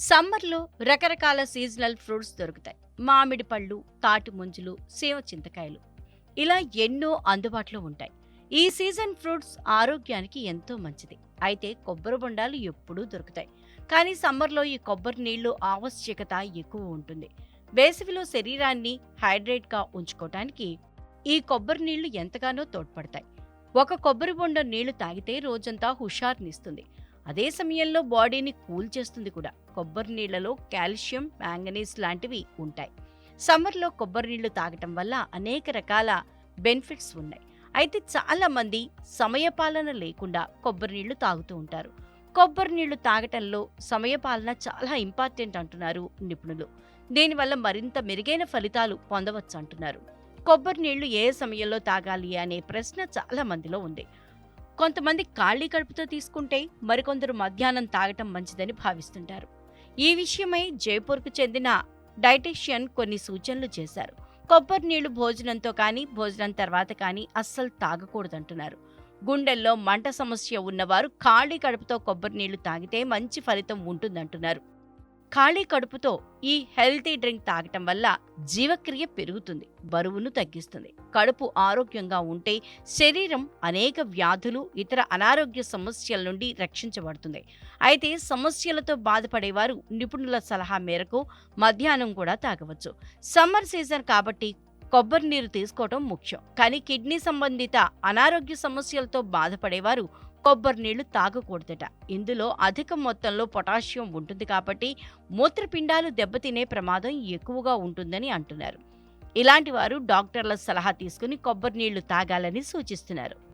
సమ్మర్లో రకరకాల seasonal fruits దొరుకుతాయి. మామిడి పళ్ళు తాటి ముంజులు సేవ చింతకాయలు. ఇలా ఎన్నో అందుబాటులో ఉంటాయి. ఈ సీజన్ ఫ్రూట్స్ ఆరోగ్యానికి ఎంతో మంచిది. అయితే కొబ్బరి బొండాలు ఎప్పుడూ దొరుకుతాయి. కానీ సమ్మర్లో ఈ కొబ్బరి నీళ్ళు ఆవశ్యకత ఎక్కువ ఉంటుంది. వేసవిలో శరీరాన్ని హైడ్రేట్గా ఉంచుకోవటానికి ఈ కొబ్బరి నీళ్ళు ఎంతగానో తోడ్పడతాయి. ఒక కొబ్బరి బొండ నీళ్ళు తాగితే రోజంతా హుషారునిస్తుంది. అదే సమయంలో బాడీని కూల్ చేస్తుంది కూడా. కొబ్బరి నీళ్ళలో కాల్షియం మ్యాంగనీస్ లాంటివి ఉంటాయి. సమ్మర్లో కొబ్బరి నీళ్ళు తాగటం వల్ల అనేక రకాల బెనిఫిట్స్ ఉన్నాయి. అయితే చాలా మంది సమయపాలన లేకుండా కొబ్బరి నీళ్ళు తాగుతూ ఉంటారు. కొబ్బరి నీళ్ళు తాగటంలో సమయపాలన చాలా ఇంపార్టెంట్ అంటున్నారు నిపుణులు. దీనివల్ల మరింత మెరుగైన ఫలితాలు పొందవచ్చు అంటున్నారు. కొబ్బరి నీళ్ళు ఏ సమయంలో తాగాలి అనే ప్రశ్న చాలా మందిలో ఉంది. కొంతమంది ఖాళీ కడుపుతో తీసుకుంటే మరికొందరు మధ్యాహ్నం తాగటం మంచిదని భావిస్తుంటారు. ఈ విషయమై జైపూర్కు చెందిన డైటీషియన్ కొన్ని సూచనలు చేశారు. కొబ్బరి నీళ్ళు భోజనంతో కానీ భోజనం తర్వాత కానీ అస్సలు తాగకూడదంటున్నారు. గుండెల్లో మంట సమస్య ఉన్నవారు ఖాళీ కడుపుతో కొబ్బరి నీళ్ళు తాగితే మంచి ఫలితం ఉంటుందంటున్నారు. ఖాళీ కడుపుతో ఈ హెల్తీ డ్రింక్ తాగటం వల్ల జీవక్రియ పెరుగుతుంది బరువును తగ్గిస్తుంది. కడుపు ఆరోగ్యంగా ఉంటే శరీరం అనేక వ్యాధులు ఇతర అనారోగ్య సమస్యల నుండి రక్షించబడుతుంది. అయితే సమస్యలతో బాధపడేవారు నిపుణుల సలహా మేరకు మధ్యాహ్నం కూడా తాగవచ్చు. సమ్మర్ సీజన్ కాబట్టి కొబ్బరి నీరు తీసుకోవటం ముఖ్యం. కానీ కిడ్నీ సంబంధిత అనారోగ్య సమస్యలతో బాధపడేవారు కొబ్బరి నీళ్ళు తాగకూడదట. ఇందులో అధిక మొత్తంలో పొటాషియం ఉంటుంది కాబట్టి మూత్రపిండాలు దెబ్బతినే ప్రమాదం ఎక్కువగా ఉంటుందని అంటున్నారు. ఇలాంటి వారు డాక్టర్ల సలహా తీసుకుని కొబ్బరి నీళ్ళు తాగాలని సూచిస్తున్నారు.